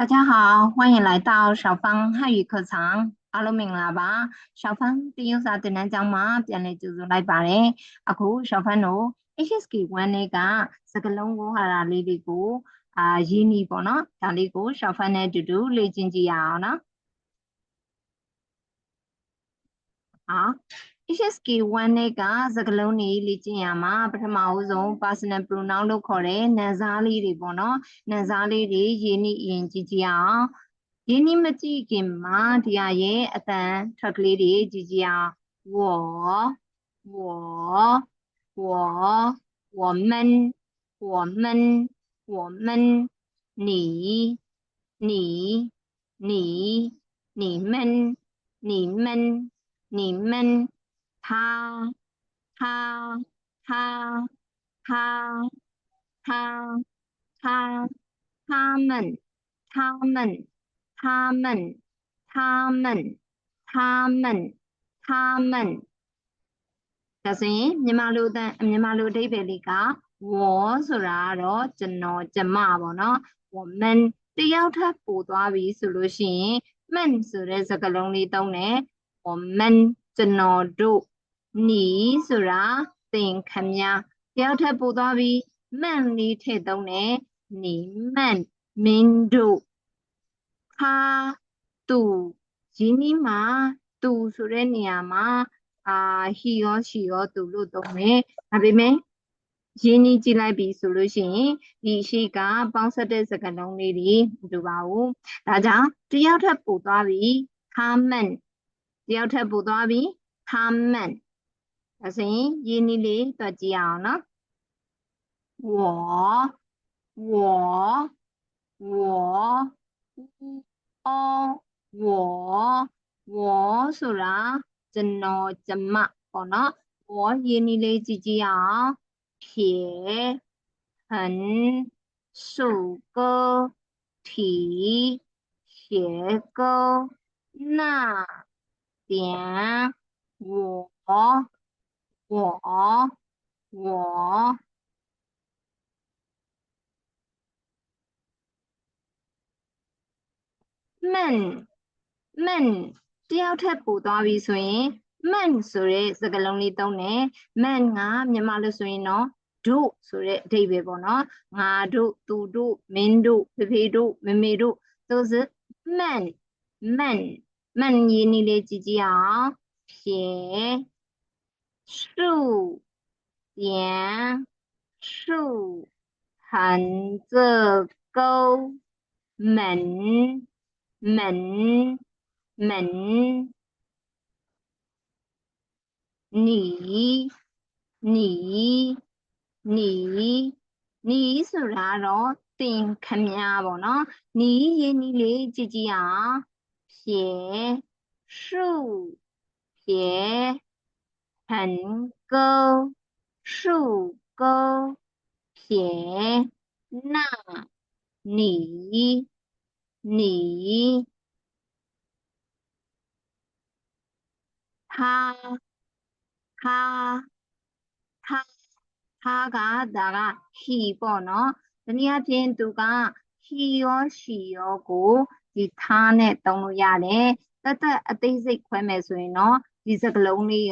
大家好，欢迎来到小芳汉语课堂。အားလုံးမင်္ဂလာပါရှောက်ဖန်တရုတ်စာသင်တန်းကျောင်းမှာပြန်လည်ကြိုဆိုလိုက်ပါတယ်အခုရှောက်ဖန်တို့ HSK1 နဲ့ကစကလုံးကိုဟာရာလေးတွေကိုအာရင်းနီပေါ့နော်ဒါလေးကိုရှောက်ဖန်နဲ့အတူတူလေ့ကျင့်ကြည့်ရအောင်နော်ဟာ HSK1 နဲ့ကစကလုံးတွေလေ့ကျင့်ရမှာပထမအဆုံး personal pronoun လို့ခေါ်တဲ့နာမ်စားလေးတွေပေါ့နော်နာမ်စားလေးတွေရင်းနှီးရင်ကြည့်ကြည့်အောင်ရင်းနှီးမကြည့်ခင်မှာဒီဟာရဲ့အတန်ထွက်ကလေးတွေကြည့်ကြည့်အောင်我我我我们我们我们你你你你们你们你们 他他他他他他他们他们他们他们他们他们ဒါဆိုရင်မြန်မာလိုတန်မြန်မာလိုအဓိပ္ပာယ်လေးကဝေါ်ဆိုတာကတော့ကျွန်တော်ကျမပေါ့နော်ဝမန်တယောက်ထပ်ပို့သွားပြီဆိုလို့ရှိရင်မန်ဆိုတဲ့စကားလုံးလေးသုံးတယ်ဝမန်ကျွန်တော်တို့ နီဆိုတာသင်ခမတယောက်ထပ်ပို့သွားပြီးမှန်လေးထည့်သုံးတယ်နီမှန်မင်းတို့ခါသူရင်းနှီးမှာသူဆိုတဲ့နေရာမှာအာဟီရောရှီရောသူလို့သုံးမယ်ဒါပေမဲ့ရင်းနှီးကြည့်လိုက်ပြီဆိုလို့ရှိရင်ဒီရှိကပေါင်းဆက်တဲ့စကားလုံးလေးတွေမတူပါဘူးဒါကြောင့်တယောက်ထပ်ပို့သွားပြီခါမန်တယောက်ထပ်ပို့သွားပြီခါ à xin yên ni lý tòa chiều nó wo wo wo o wo wo số ra chân nó chân mặt, còn nó wo yên ni lý chỉ chiều thể hẳn sủ cơ thủy xế cơ na tiếng wo 我我我们们တယောက်ထပ်ပို့သွားပြီဆိုရင် man ဆိုတဲ့စကားလုံးလေးသုံးတယ် man ကမြန်မာလို့ဆိုရင်တော့တို့ဆိုတဲ့အဓိပ္ပာယ်ပေါ့နော်ငါတို့သူတို့မင်းတို့ဖေဖေတို့မမေတို့ those man man man ရင်းနေလေးကြည့်ကြည့်အောင်撇 竖点竖横着钩门门门你你你你ဆိုတာတော့တင်ခမညာပေါ့နော်နီးရင်းနီးလေးကြည့်ကြည့်အောင်撇竖撇 横勾、竖勾、撇、捺、你、你、他、他、他、他嘎达嘎，希伯喏，你要听读嘎，希哟希哟古，他呢，东路亚呢，那在阿弟是快没水喏，是这个龙里。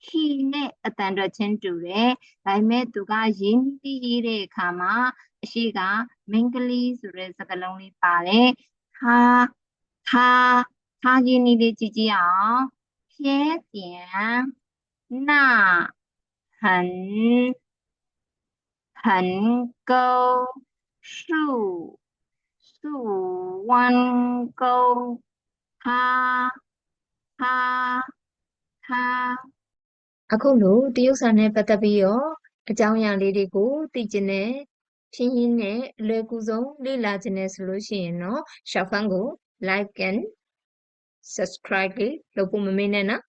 起呢，啊，咱就先读呗。来，我读个音字字的，看嘛，谁个？english 字头弄里打来，它它它，这里的字字啊，撇点、捺、横、横钩、竖、竖弯钩、它、它、它。 အခုလိုတရုတ်စာနဲ့ပတ်သက်ပြီးတော့အကြောင်းအရာလေးတွေကိုသိကျင်တဲ့ဖြင်းရင်းနဲ့အလွယ်ကူဆုံးလေ့လာကျင်တဲ့ဆိုလို့ရှိရင်တော့ရှောက်ဖန်းကို like and subscribe လေးလုပ်ဖို့မမေ့နဲ့နော်